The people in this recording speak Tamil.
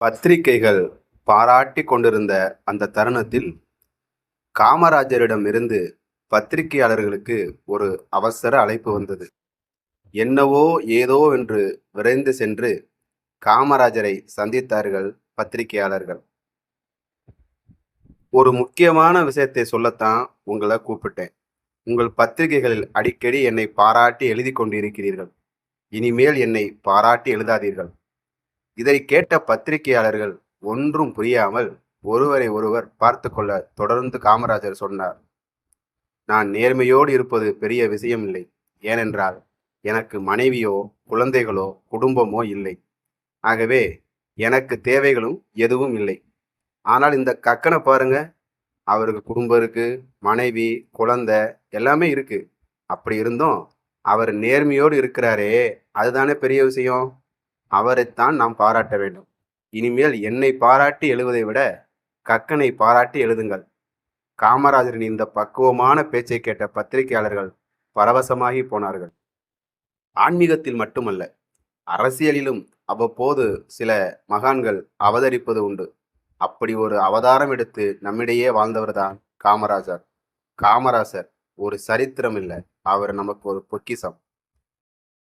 பத்திரிகைகள் பாராட்டி கொண்டிருந்த அந்த தருணத்தில் காமராஜரிடமிருந்து பத்திரிகையாளர்களுக்கு ஒரு அவசர அழைப்பு வந்தது. என்னவோ ஏதோ என்று விரைந்து சென்று காமராஜரை சந்தித்தார்கள் பத்திரிகையாளர்கள். ஒரு முக்கியமான விஷயத்தை சொல்லத்தான் உங்களை கூப்பிட்டேன். உங்கள் பத்திரிகைகளில் அடிக்கடி என்னை பாராட்டி எழுதி கொண்டிருக்கிறீர்கள். இனிமேல் என்னை பாராட்டி எழுதாதீர்கள். இதை கேட்ட பத்திரிகையாளர்கள் ஒன்றும் புரியாமல் ஒருவரை ஒருவர் பார்த்து கொள்ள தொடர்ந்து காமராஜர் சொன்னார். நான் நேர்மையோடு இருப்பது பெரிய விஷயம் இல்லை. ஏனென்றால் எனக்கு மனைவியோ குழந்தைகளோ குடும்பமோ இல்லை. ஆகவே எனக்கு தேவைகளும் எதுவும் இல்லை. ஆனால் இந்த கக்கனை பாருங்க அவருக்கு குடும்பம் இருக்கு மனைவி குழந்தை எல்லாமே இருக்கு. அப்படி இருந்தும் அவர் நேர்மையோடு இருக்கிறாரே அதுதானே பெரிய விஷயம்? அவரைத்தான் நாம் பாராட்ட வேண்டும். இனிமேல் என்னை பாராட்டி எழுவதை விட கக்கனை பாராட்டி எழுதுங்கள். காமராஜரின் இந்த பக்குவமான பேச்சை கேட்ட பத்திரிகையாளர்கள் பரவசமாகி போனார்கள். ஆன்மீகத்தில் மட்டுமல்ல அரசியலிலும் அவ்வப்போது சில மகான்கள் அவதரிப்பது உண்டு. அப்படி ஒரு அவதாரம் எடுத்து நம்மிடையே வாழ்ந்தவர்தான் காமராஜர். காமராஜர் ஒரு சரித்திரம் இல்லை அவர் நமக்கு ஒரு பொக்கிஷம்